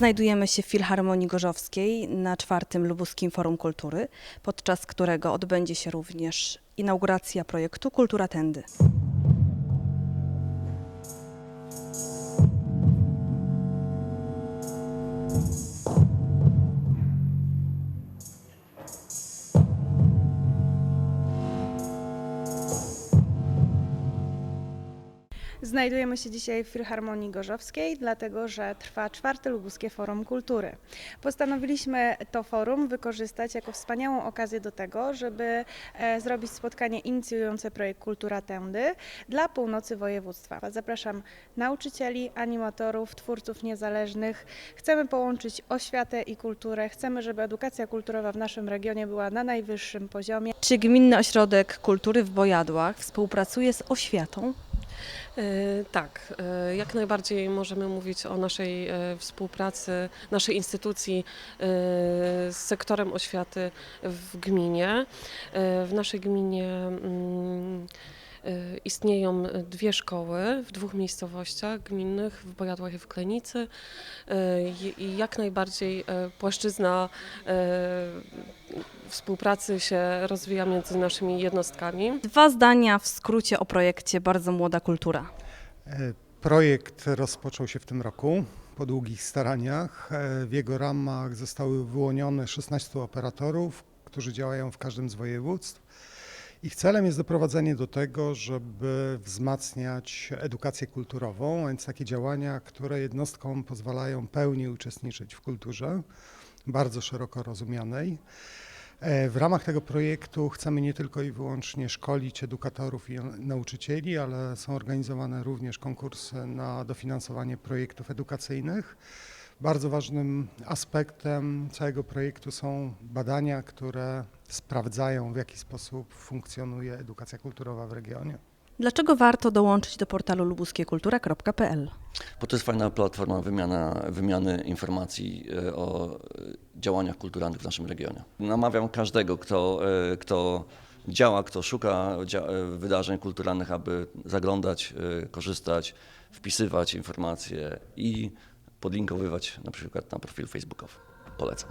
Znajdujemy się w Filharmonii Gorzowskiej na czwartym Lubuskim Forum Kultury, podczas którego odbędzie się również inauguracja projektu Kultura Tędy. Znajdujemy się dzisiaj w Filharmonii Gorzowskiej, dlatego że trwa czwarte Lubuskie Forum Kultury. Postanowiliśmy to forum wykorzystać jako wspaniałą okazję do tego, żeby e, zrobić spotkanie inicjujące projekt Kultura Tędy dla północy województwa. Zapraszam nauczycieli, animatorów, twórców niezależnych. Chcemy połączyć oświatę i kulturę. Chcemy, żeby edukacja kulturowa w naszym regionie była na najwyższym poziomie. Czy Gminny Ośrodek Kultury w Bojadłach współpracuje z oświatą? E, Tak, e, jak najbardziej możemy mówić o naszej e, współpracy, naszej instytucji z sektorem oświaty w gminie. W naszej gminie mm, istnieją dwie szkoły w dwóch miejscowościach gminnych, w Bojadłach i w Klenicy E, i- jak najbardziej e, płaszczyzna współpracy się rozwija między naszymi jednostkami. Dwa zdania w skrócie o projekcie Bardzo Młoda Kultura. E, Projekt rozpoczął się w tym roku po długich staraniach. E, W jego ramach zostały wyłonione 16 operatorów, którzy działają w każdym z województw. Ich celem jest doprowadzenie do tego, żeby wzmacniać edukację kulturową, więc takie działania, które jednostkom pozwalają pełniej uczestniczyć w kulturze, bardzo szeroko rozumianej. E, W ramach tego projektu chcemy nie tylko i wyłącznie szkolić edukatorów i nauczycieli, ale są organizowane również konkursy na dofinansowanie projektów edukacyjnych. Bardzo ważnym aspektem całego projektu są badania, które sprawdzają, w jaki sposób funkcjonuje edukacja kulturowa w regionie. Dlaczego warto dołączyć do portalu lubuskie-kultura.pl? Bo to jest fajna platforma wymiana, wymiany informacji e, o działaniach kulturalnych w naszym regionie. Namawiam każdego, kto, e, kto działa, kto szuka e, wydarzeń kulturalnych, aby zaglądać, korzystać, wpisywać informacje i podlinkowywać na przykład na profil facebookowy. Polecam.